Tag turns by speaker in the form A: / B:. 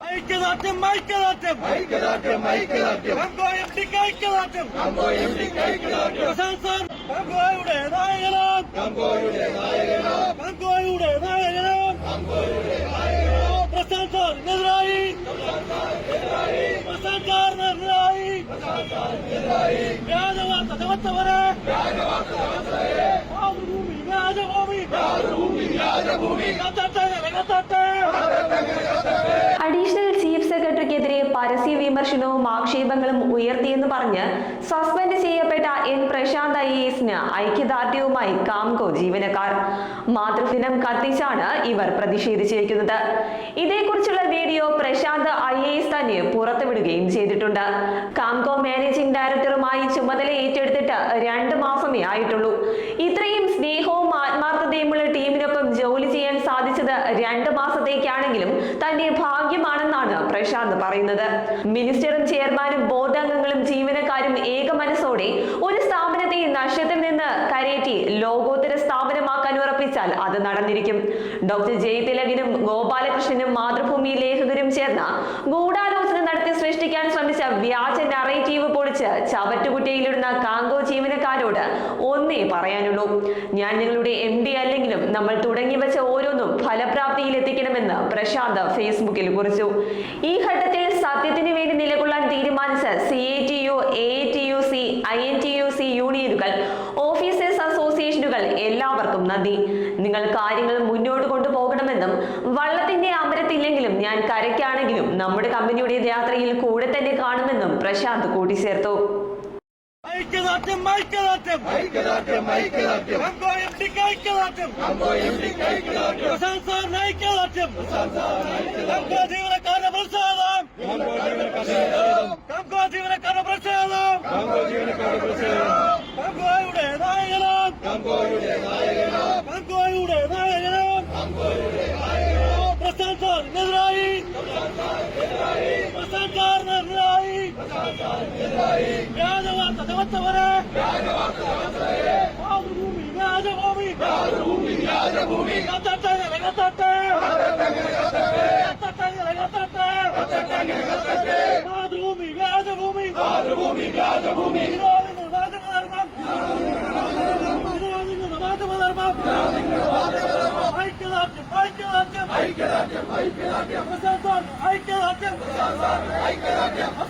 A: ഐക്യദാർഢ്യം ഐക്യദാർഢ്യം.
B: ഐക്യദാർഢ്യം ഐക്യദാർഢ്യം.
A: കങ്കോ എം ഡിക്ക് ഐക്യദാർഢ്യം.
B: കമ്പോ എം ഡിക്ക് ഐക്യദാർഢ്യം.
A: പ്രശാന്ത് സാർ കങ്കോയുടെ നായകനാം.
B: കമ്പോയുടെ നായകനാം.
A: കങ്കോയുടെ നായകനാം. പ്രശാന്ത് സാറിനെതിരായി പ്രശാന്ത് സാറിനെതിരായി വ്യാജവാർത്ത ചമത്തവരെ മാതൃഭൂമി വ്യാജഭൂമി
B: രാജഭൂമി.
A: കത്തട്ടെ കത്തട്ടെ.
C: പരസ്യ വിമർശനവും ആക്ഷേപങ്ങളും ഉയർത്തിയെന്ന് പറഞ്ഞ് സസ്പെൻഡ് ചെയ്യപ്പെട്ട എൻ പ്രശാന്ത് ഐ എസിന് ഐക്യദാർഢ്യവുമായി കാംകോ ജീവനക്കാർ. മാതൃദിനം കത്തിച്ചാണ് ഇവർ പ്രതിഷേധിച്ചിരിക്കുന്നത്. ഇതേക്കുറിച്ചുള്ള video Prashanth I A S തന്നെ പുറത്തുവിടുകയും ചെയ്തിട്ടുണ്ട്. കാംകോ മാനേജിംഗ് ഡയറക്ടറുമായി ചുമതല ഏറ്റെടുത്തിട്ട് രണ്ട് മാസമേ ആയിട്ടുള്ളൂ. ഇത്രയും സ്നേഹവും ആത്മാർത്ഥതയുമുള്ള ടീമിനൊപ്പം ജോലി ചെയ്യാൻ സാധിച്ചത് രണ്ട് മാസത്തേക്കാണെങ്കിലും തന്റെ ഭാഗ്യമാണെന്നാണ് പ്രശാന്ത് പറയുന്നത്. മിനിസ്റ്ററും ചെയർമാനും ബോർഡ് അംഗങ്ങളും ജീവനക്കാരും ഏക മനസ്സോടെ ഒരു സ്ഥാപനത്തെ നഷ്ടത്തിൽ നിന്ന് കരയേറ്റി ലോകോത്തര സ്ഥാപനമാക്കാൻ ഉറപ്പിച്ചാൽ അത് നടന്നിരിക്കും. ഡോക്ടർ ജയതിലകനും ഗോപാലകൃഷ്ണനും മാതൃഭൂമി ലേഖകരും ചേർന്ന ഗൂഢാലോചന നടത്തി സൃഷ്ടിക്കാൻ ശ്രമിച്ച വ്യാജ നറേറ്റീവ് പൊളിച്ച് ചവറ്റുകുട്ടിയിലിടുന്ന കാങ്കോ ജീവനക്കാരോട് ഒന്നേ പറയാനുള്ളൂ. ഞാൻ നിങ്ങളുടെ എം ഡി അല്ലെങ്കിലും നമ്മൾ തുടങ്ങി വെച്ച ഓരോന്നും ഫലപ്രാപ്തിയിൽ എത്തിക്കണമെന്ന് പ്രശാന്ത് ഫേസ്ബുക്കിൽ കുറിച്ചു. ഈ ഘട്ടത്തിൽ സത്യത്തിന് വേണ്ടി നിലകൊള്ളാൻ തീരുമാനിച്ച C A T U A T U C I N T U C യൂണിയനുകൾ ഓഫീസേഴ്സ് അസോസിയേഷനുകൾ എല്ലാവർക്കും നന്ദി. നിങ്ങൾ കാര്യങ്ങൾ മുന്നോട്ട് കൊണ്ടുപോകണമെന്നും വള്ളത്തിന്റെ അമരത്തില്ലെങ്കിലും ഞാൻ കരയ്ക്കാണെങ്കിലും നമ്മുടെ കമ്പനിയുടെ യാത്രയിൽ കൂടെ തന്നെ കാണുമെന്നും പ്രശാന്ത് കൂട്ടിച്ചേർത്തു.
A: ഐക്യദാർഢ്യം ഐക്യദാർഢ്യം.
B: ഐക്യദാർഢ്യം ഐക്യദാർഢ്യം.
A: കങ്കോ എം ഐക്യദാർഢ്യം.
B: ഡി ഐക്യദാർഢ്യം.
A: പ്രശാന്ത് സാറിന് ഐക്യദാർഢ്യം. കങ്കോ ജീവനക്കാരുടെ പ്രതിഷേധം. കങ്കോ ജീവനക്കാരുടെ പ്രതിഷേധം.
B: കമ്പോ ജീവനക്കാരുടെ പ്രതിഷേധം.
A: കങ്കോയുടെ നായകനാം
B: കമ്പോയുടെ നായകനോ
A: കങ്കോയുടെ നായകനാം പ്രശാന്ത് സാറിനെതിരായി പ്രശാന്ത് സാറിനെതിരായി വ്യാജവാർത്ത ചമത്തവരെ മാതൃഭൂമി വ്യാജഭൂമി
B: രാജഭൂമി
A: കത്തട്ടെ കത്തട്ടെ കത്തട്ടെ മാതൃഭൂമി വ്യാജഭൂമി
B: മാതൃഭൂമി രാജഭൂമി
A: മാധ്യമധർമ്മം ഐക്യദാർഢ്യം ഐക്യദാർഢ്യം
B: ഐക്യദാർഢ്യം ഐക്യദാർഢ്യം
A: സാർ